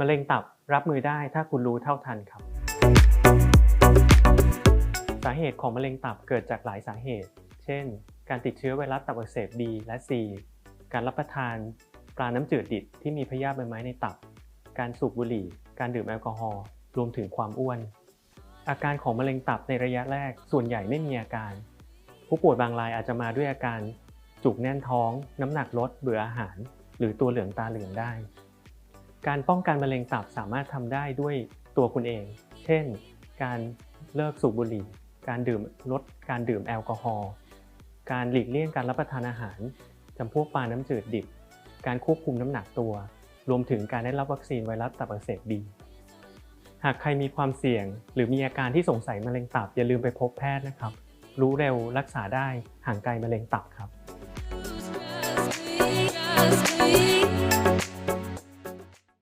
มะเร็งตับรับมือได้ถ้าคุณรู้เท่าทันครับ สาเหตุของมะเร็งตับเกิดจากหลายสาเหตุ เช่น การติดเชื้อไวรัสตับอักเสบ B และ C การรับประทาน ปลาน้ำจืดดิบที่มีพยาธิใบไม้ในตับ การสูบบุหรี่ การดื่มแอลกอฮอล์รวมถึงความอ้วน อาการของมะเร็งตับในระยะแรกส่วนใหญ่ไม่มีอาการ ผู้ป่วยบางรายอาจจะมาด้วยอาการจุกแน่นท้อง น้ำหนักลดเบื่ออาหาร หรือตัวเหลืองตาเหลืองได้ การป้องกันมะเร็งตับสามารถทำได้ด้วยตัวคุณเอง เช่น การเลิกสูบบุหรี่ การดื่มลดการดื่มแอลกอฮอล์ การหลีกเลี่ยงการรับประทานอาหารจำพวกปลาน้ำจืดดิบ การควบคุมน้ำหนักตัว รวมถึงการได้รับวัคซีนไวรัสตับอักเสบบีหากใครมีความเสี่ยง หรือมีอาการที่สงสัยมะเร็งตับอย่าลืมไปพบแพทย์นะครับ รู้เร็วรักษาได้ห่างไกลมะเร็งตับ